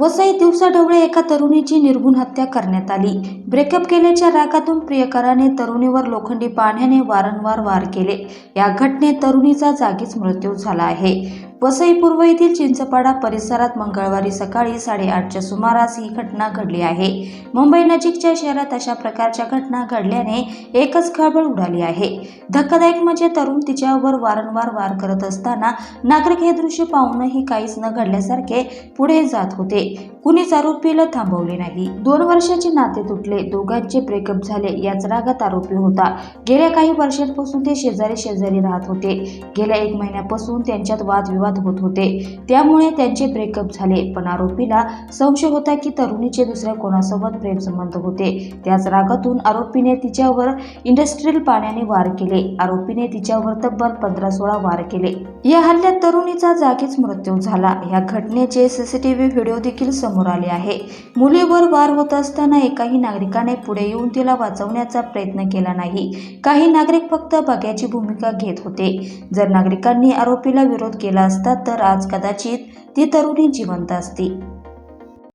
वसई दिवसाढवळे एका तरुणीची निर्घुण हत्या करण्यात आली. ब्रेकअप केल्याच्या रागातून प्रियकराने तरुणीवर लोखंडी पाण्याने वारंवार वार केले. या घटनेत तरुणीचा जागीच मृत्यू झाला आहे. वसई पूर्व येथील चिंचपाडा परिसरात मंगळवारी सकाळी साडेआठच्या सुमारास ही घटना घडली आहे. मुंबई नजीकच्या शहरात अशा प्रकारच्या घटना घडल्याने एकच खळबळ उडाली आहे. धक्कादायक म्हणजे तरुण तिच्यावर वारंवार वार करत असताना नागरिक हे दृश्य पाहूनही काहीच न घडल्यासारखे पुढे जात होते. कुणीच आरोपीला थांबवले नाही. दोन वर्षाचे नाते तुटले. दोघांचे ब्रेकअप झाले. याच रागात आरोपी होता. गेल्या काही वर्षांपासून ते शेजारी शेजारी राहत होते. गेल्या एक महिन्यापासून त्यांच्यात वादविवाद होत होते. त्यामुळे त्यांचे ब्रेकअप झाले. पण आरोपीला संशय होता की तरुणीचे दुसऱ्या कोणासोबत प्रेमसंबंध होते. त्याच रागातून आरोपीने तिच्यावर इंडस्ट्रियल पाण्याने वार केले. आरोपीने तिच्यावर तब्बल पंधरा सोळा वार केले. या हल्ल्यात तरुणीचा जागीच मृत्यू झाला. या घटनेचे सीसीटीव्ही व्हिडिओ देखील समोर आले आहे. मुलीवर वार होत असताना एकाही नागरिकाने पुढे येऊन तिला वाचवण्याचा प्रयत्न केला नाही. काही नागरिक फक्त बघ्याची भूमिका घेत होते. जर नागरिकांनी आरोपीला विरोध केला असता तर आज कदाचित ती तरुणी जिवंत असती.